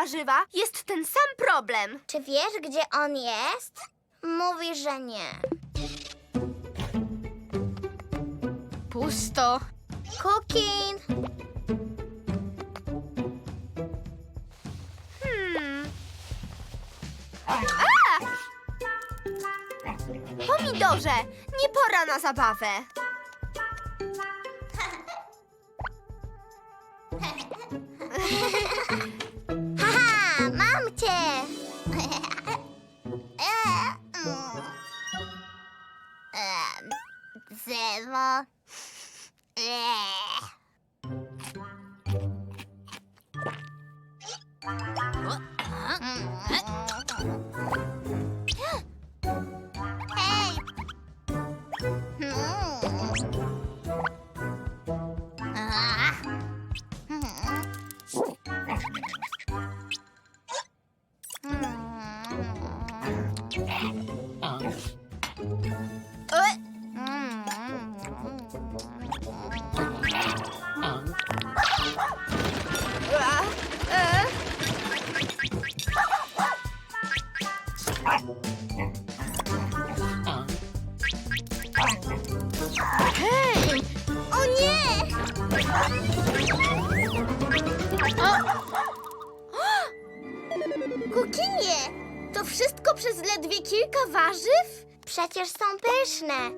warzywa, jest ten sam problem. Czy wiesz, gdzie on jest? Mówi, że nie. Pusto. Kukin! Hmm. A! Pomidorze, nie pora na zabawę.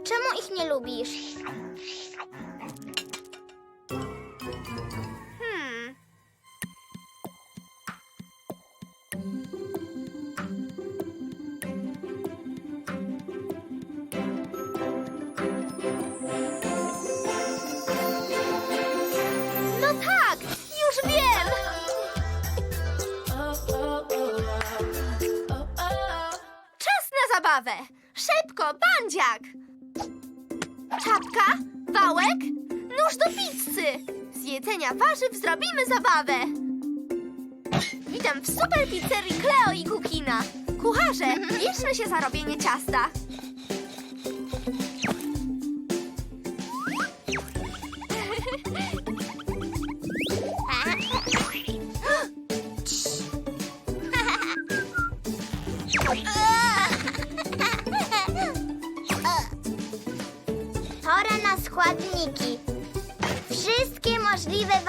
Czemu ich nie lubisz? Szybko, bandziak! Czapka, wałek, nóż do pizzy! Z jedzenia warzyw zrobimy zabawę! Witam w super pizzerii Cleo i Kukina! Kucharze, bierzmy się za robienie ciasta!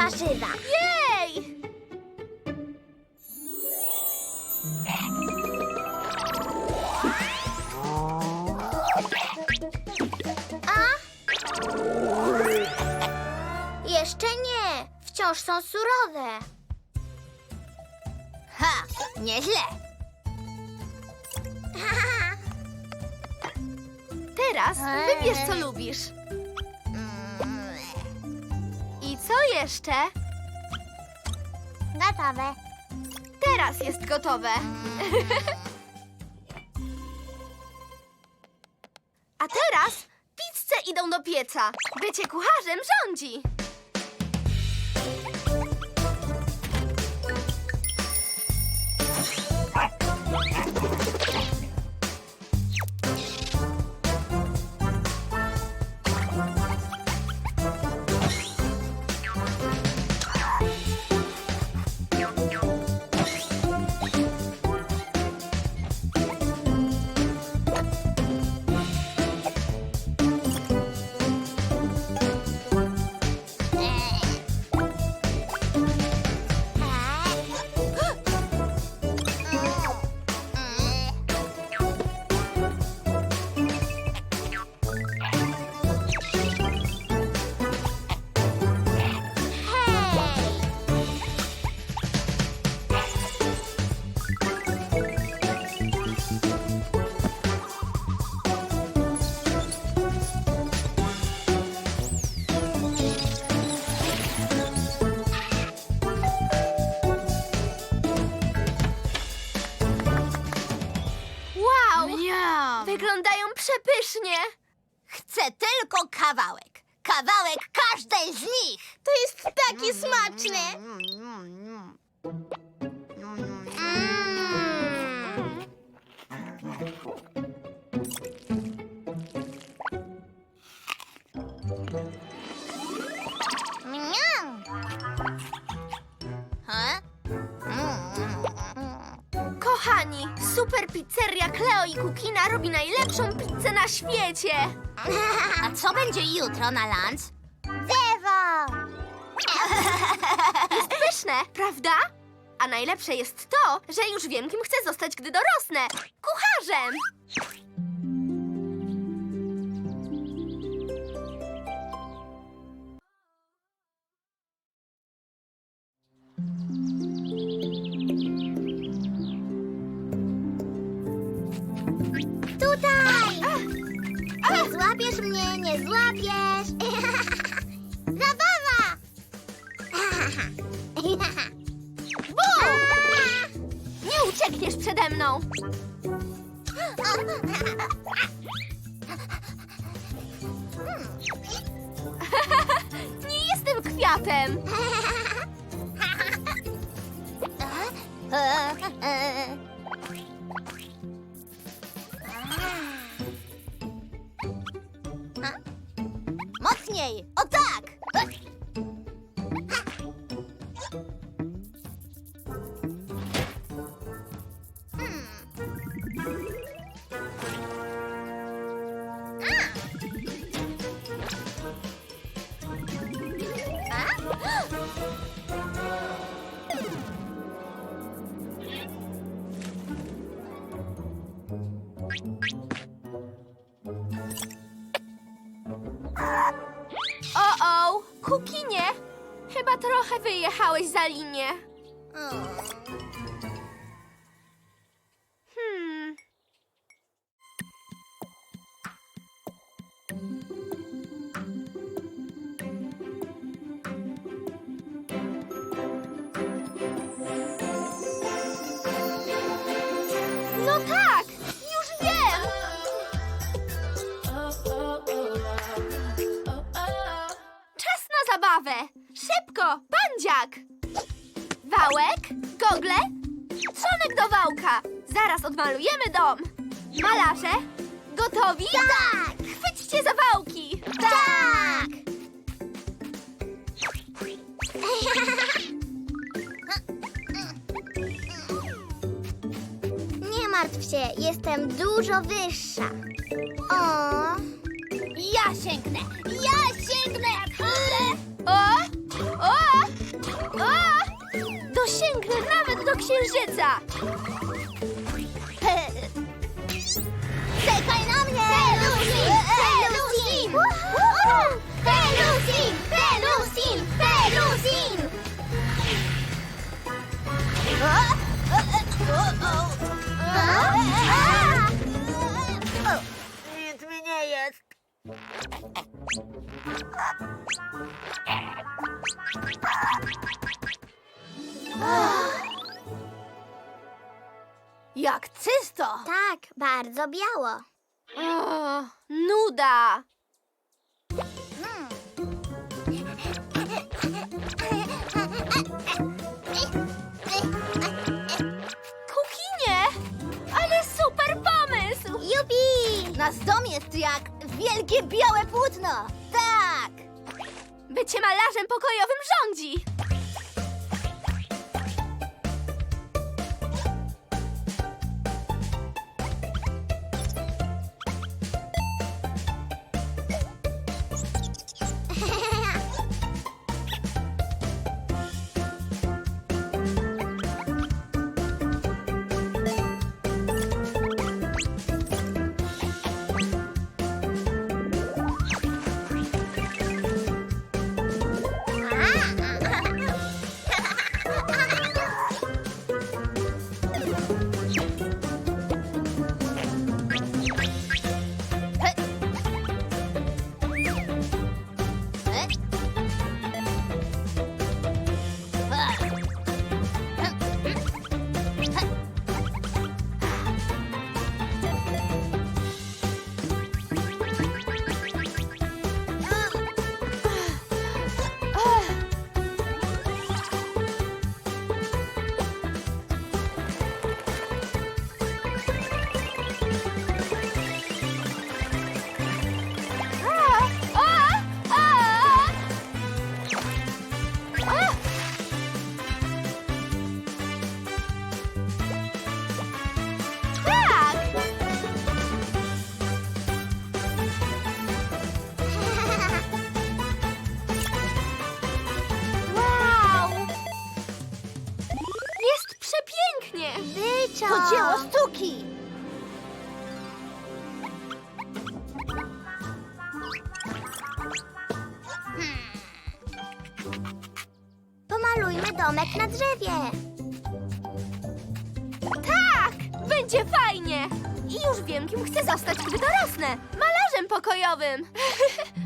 Warzywa. Jej! A? Jeszcze nie. Wciąż są surowe. Ha, nieźle. Teraz wybierz, co lubisz. Co jeszcze? Gotowe. Teraz jest gotowe. A teraz pizze idą do pieca. Bycie kucharzem rządzi. I Kukina robi najlepszą pizzę na świecie. A co będzie jutro na lunch? Zewo! Pyszne, prawda? A najlepsze jest to, że już wiem, kim chcę zostać, gdy dorosnę. Kucharzem! Uciekniesz przede mną. Nie jestem kwiatem. Kukinie. Chyba trochę wyjechałeś za linię. Wyższa. O, Ja sięgnę! Ja sięgnę! O, o, o. Dosięgnę nawet do księżyca. Czekaj na mnie! Pelusin! Pelusin! Pelusin! Pelusin! Pelusin! Jak czysto! Tak, bardzo biało. O, nuda. Jest jak wielkie białe płótno! Tak! Bycie malarzem pokojowym rządzi. Domek na drzewie. Tak! Będzie fajnie! I już wiem, kim chcę zostać, gdy dorosnę. Malarzem pokojowym.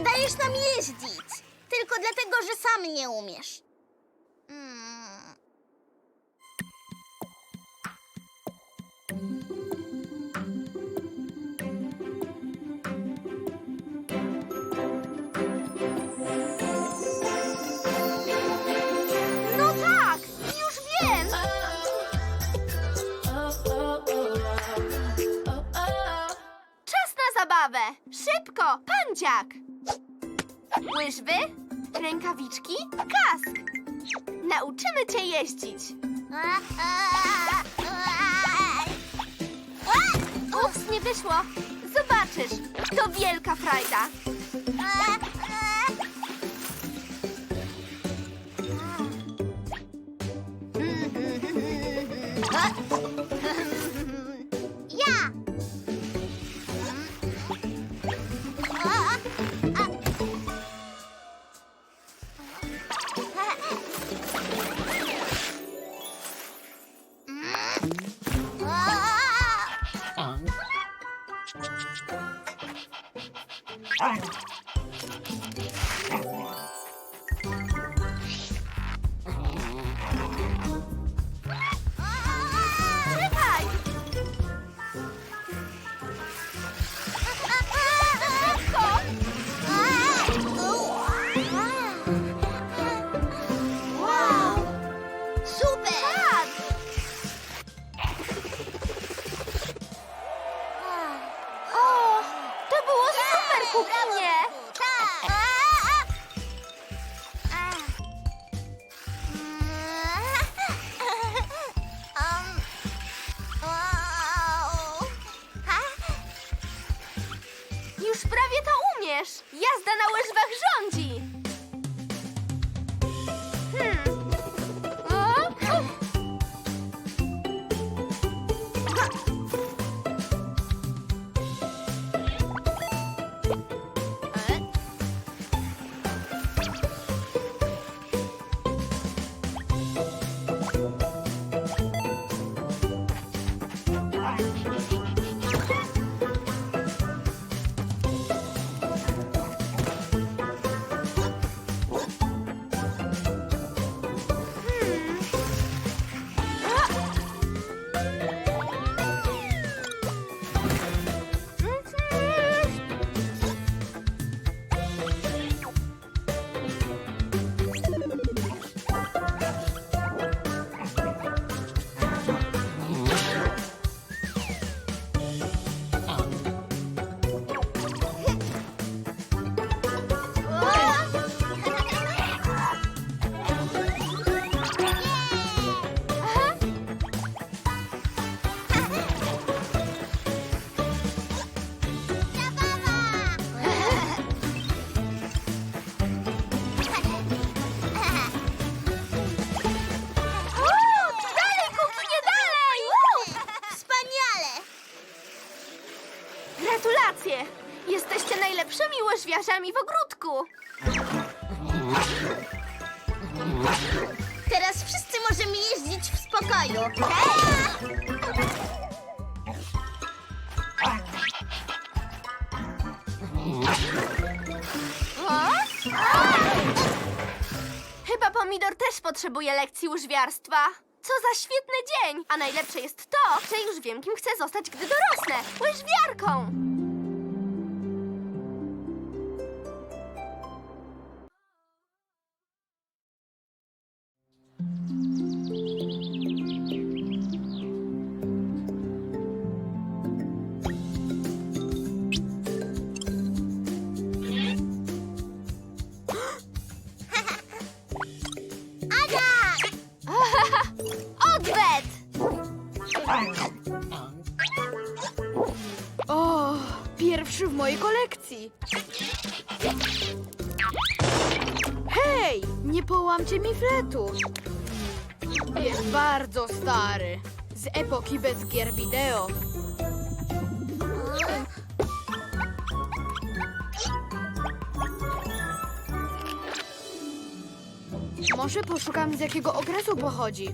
Nie dajesz nam jeździć. Tylko dlatego, że sam nie umiesz. Mm. Jeździć! Ups, nie wyszło! Zobaczysz! To wielka frajda! Ja! Bravo! Teraz wszyscy możemy jeździć w spokoju. Chyba pomidor też potrzebuje lekcji łyżwiarstwa. Co za świetny dzień! A najlepsze jest to, że już wiem, kim chcę zostać, gdy dorosnę. Łyżwiarką! Pierwszy w mojej kolekcji. Hej, nie połamcie mi fletu. Jest bardzo stary. Z epoki bez gier wideo. Może poszukam z jakiego okresu pochodzi.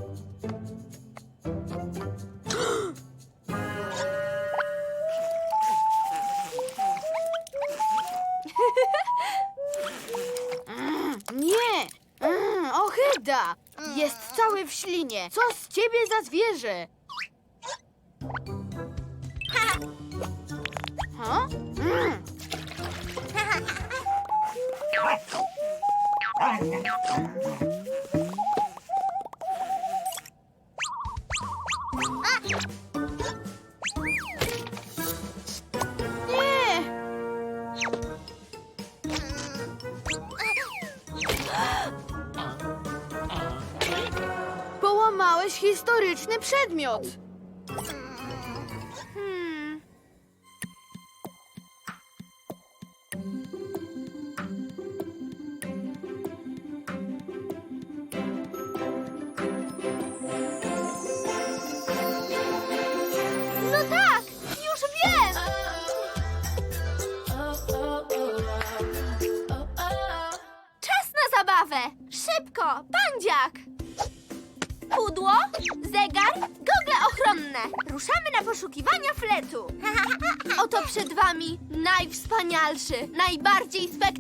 Co z ciebie za zwierzę? Ha? Mm. historyczny przedmiot.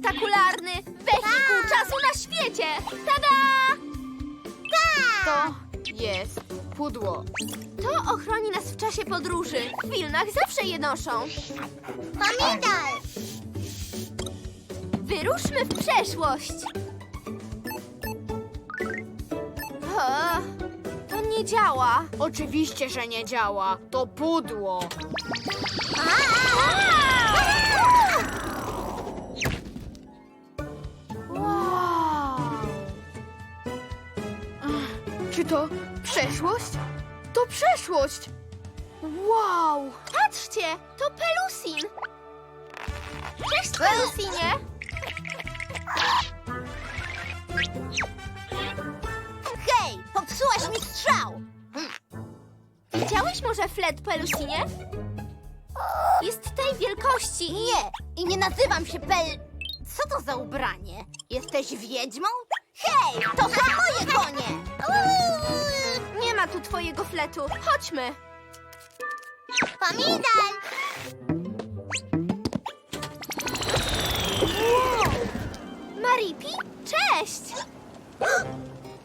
Spektakularny wehikuł czasu na świecie. Tada! To jest pudło. To ochroni nas w czasie podróży. W filmach zawsze je noszą. Pomidor! Wyruszmy w przeszłość. O, to nie działa. Oczywiście, że nie działa. To pudło. Wow. To przeszłość? To przeszłość! Wow! Patrzcie, to Pelusin. Cześć, Pelusinie. Hej, popsułaś mi strzał! Widziałeś może flet, Pelusinie? Jest tej wielkości. Nie, i nie nazywam się Pel... Co to za ubranie? Jesteś wiedźmą? Hej, to są moje konie! Nie ma tu twojego fletu. Chodźmy. Pomidor! Maripi, cześć!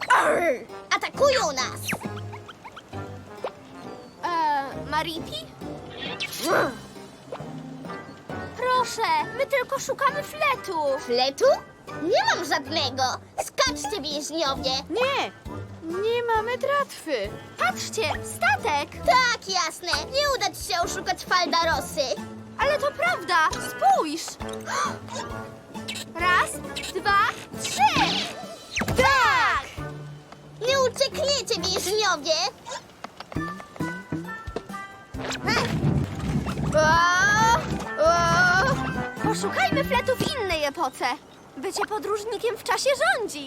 Arr! Atakują nas! E, Maripi? Proszę, my tylko szukamy fletu. Fletu? Nie mam żadnego! Skaczcie, więźniowie! Nie! Nie mamy tratwy. Patrzcie, statek! Tak, jasne! Nie uda ci się oszukać Faldarosy! Ale to prawda, spójrz! Raz, dwa, trzy! Tak! Nie uciekniecie, więźniowie! Poszukajmy fletu w innej epoce. Bycie podróżnikiem w czasie rządzi.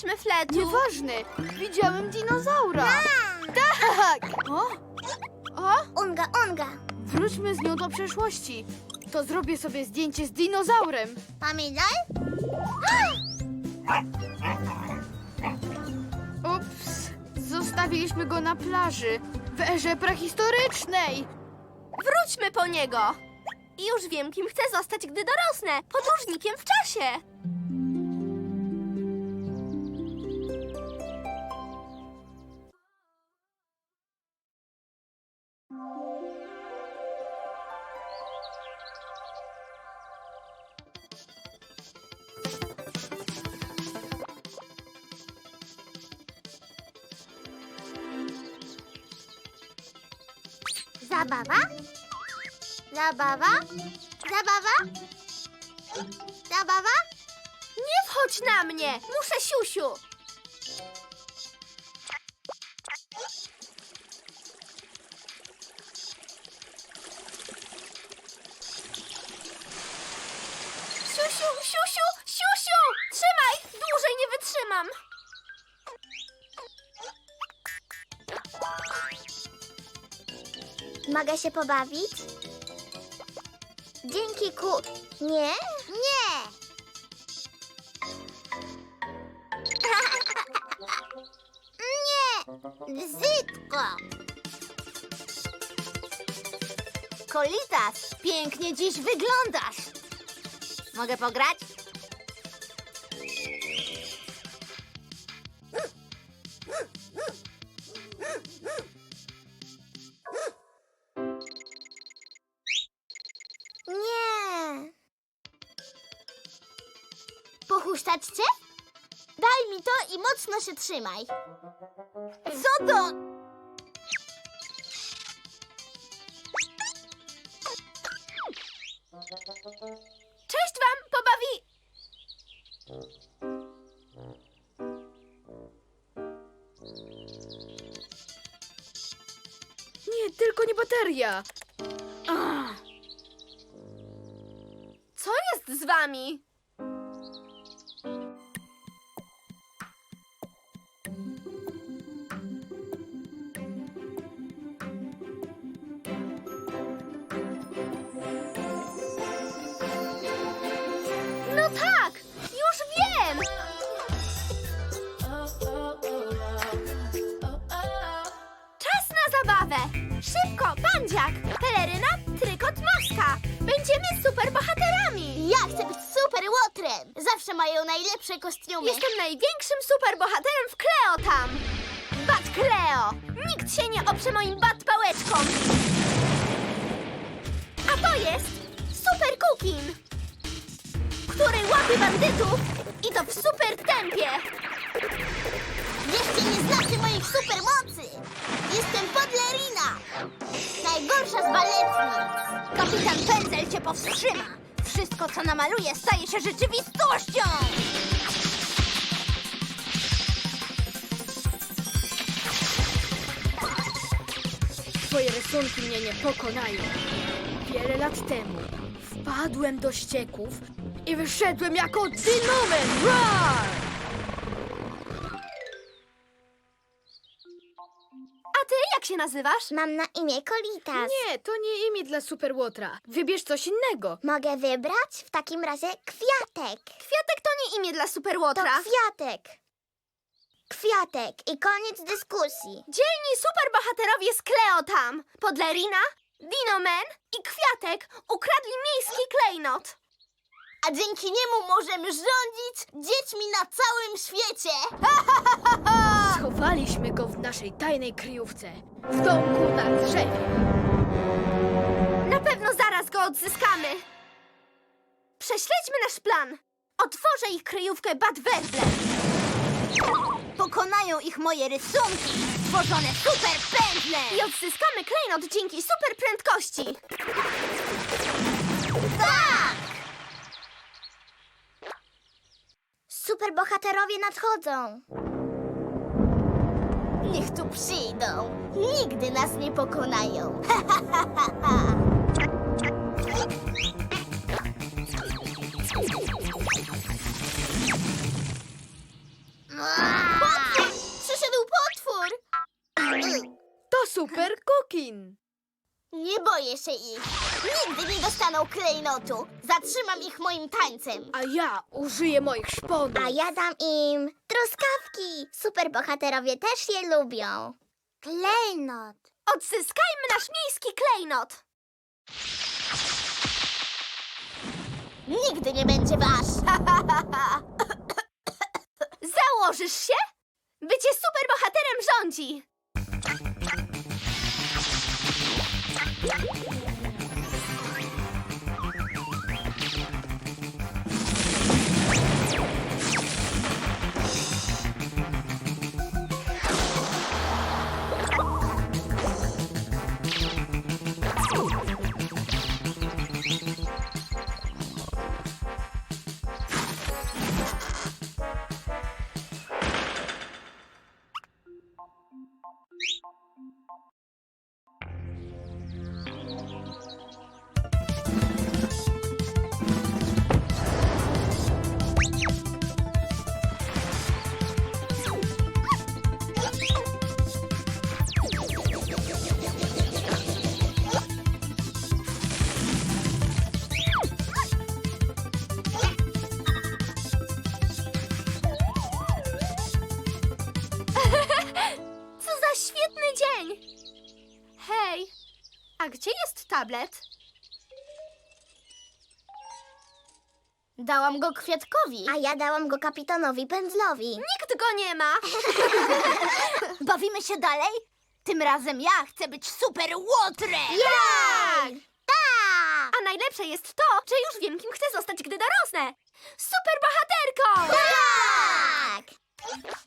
Znaleźliśmy fletu? Nieważne, widziałem dinozaura. Tak! O, O, Unga, unga. wróćmy z nią do przeszłości. To zrobię sobie zdjęcie z dinozaurem. Pamiętaj? Ups, zostawiliśmy go na plaży w erze prehistorycznej. wróćmy po niego. I już wiem, kim chcę zostać, gdy dorosnę. Podróżnikiem w czasie. Zabawa? Zabawa? Zabawa? Zabawa? Nie wchodź na mnie! Muszę siusiu! Mogę się pobawić? Dzięki ku... Nie? Nie! Nie! Bzytko! Kolitas, pięknie dziś wyglądasz. Mogę pograć? Mocno się trzymaj. Co to? Cześć wam! Pobawi... Nie, tylko nie bateria. Co jest z wami? Jestem największym superbohaterem w Kleo tam! Bat Kleo! Nikt się nie oprze moim bat pałeczkom! A to jest Super Cookin! Który łapie bandytów i to w super tempie! Jeszcze nie znacie moich supermocy! Jestem Podlerina! Najgorsza z baletnic! Kapitan Pędzel cię powstrzyma. Wszystko, co namaluje, staje się rzeczywistością. Twoje rysunki mnie nie pokonają. Wiele lat temu wpadłem do ścieków i wyszedłem jako Dinomen! Roar! A ty jak się nazywasz? Mam na imię Kolitas. Nie, to nie imię dla Superłotra. Wybierz coś innego. Mogę wybrać? W takim razie kwiatek. Kwiatek to nie imię dla To Superłotra. kwiatek. Kwiatek i koniec dyskusji. Dzielni superbohaterowie z Kleo tam! Podlerina, Dinoman i Kwiatek ukradli miejski klejnot. A dzięki niemu możemy rządzić dziećmi na całym świecie. Schowaliśmy go w naszej tajnej kryjówce. W domku na drzewie. Na pewno zaraz go odzyskamy. Prześledźmy nasz plan. Otworzę ich kryjówkę Bad Werble. Pokonają ich moje rysunki, stworzone super pędzle. I odzyskamy klejnot dzięki super prędkości. Superbohaterowie nadchodzą. Niech tu przyjdą. Nigdy nas nie pokonają. Nie boję się ich. Nigdy nie dostaną klejnotu. Zatrzymam ich moim tańcem. A ja użyję moich szponów. A ja dam im truskawki. Superbohaterowie też je lubią. Klejnot. Odzyskajmy nasz miejski klejnot. Nigdy nie będzie wasz. Założysz się? Bycie superbohaterem rządzi. Yeah. tablet. Dałam go kwiatkowi. A ja dałam go kapitanowi pędzlowi. Nikt go nie ma. Bawimy się dalej? Tym razem ja chcę być super łotrem. Tak! tak! A najlepsze jest to, że już wiem, kim chcę zostać, gdy dorosnę. Super bohaterką! Tak! tak!